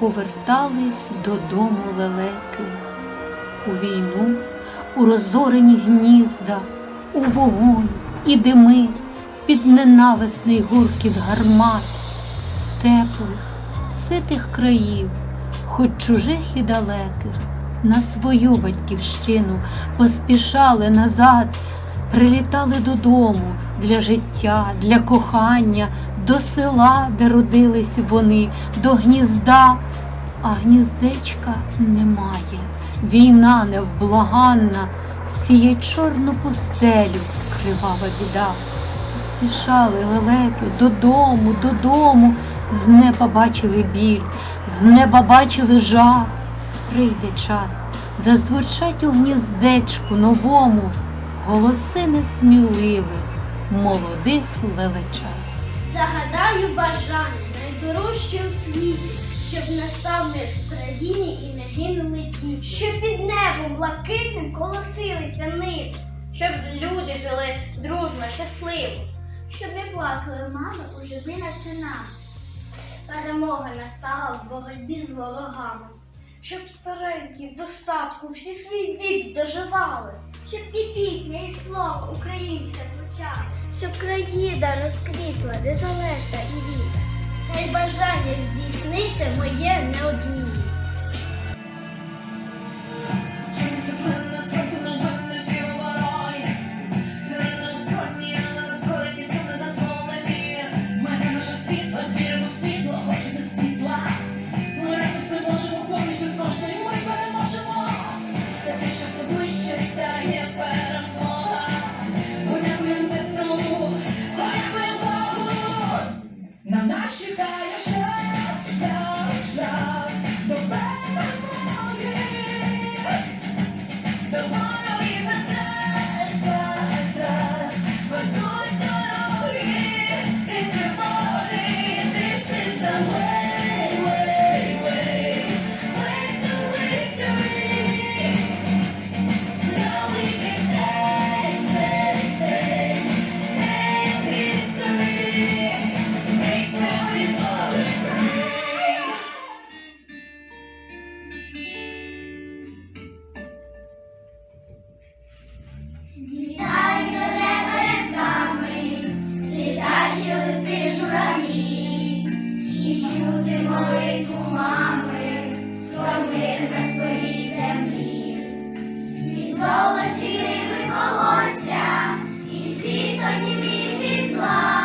повертались додому лелеки. У війну, у розорені гнізда, у вогонь і дими, під ненависний гуркіт гармат, з теплих, ситих країв, хоч чужих і далеких, на свою батьківщину поспішали назад, прилітали додому для життя, для кохання, до села, де родились вони, до гнізда, а гніздечка немає. Війна невблаганна, сіє чорну пустелю, кривава біда. Поспішали лелеки додому, додому, з неба бачили біль, з неба бачили жах. Прийде час, зазвучать у гніздечку новому голоси несміливих, молодих лелечат. Загадаю бажання найдорожче у світі, щоб настав мир в країні і не гинули діти. Щоб під небом блакитним колосилися ниви, щоб люди жили дружно, щасливо. щоб не плакали мами у живі на цінах. Перемога настала в боротьбі з ворогами. Щоб старенькі в достатку всі свій вік доживали, щоб і пісня, і слово українське звучало, щоб країна розквітла, незалежна і вільна. Хай бажання здійсниться моє неодмінне. чекає шлях, шлях, шлях до перемоги. До тоді мій зла.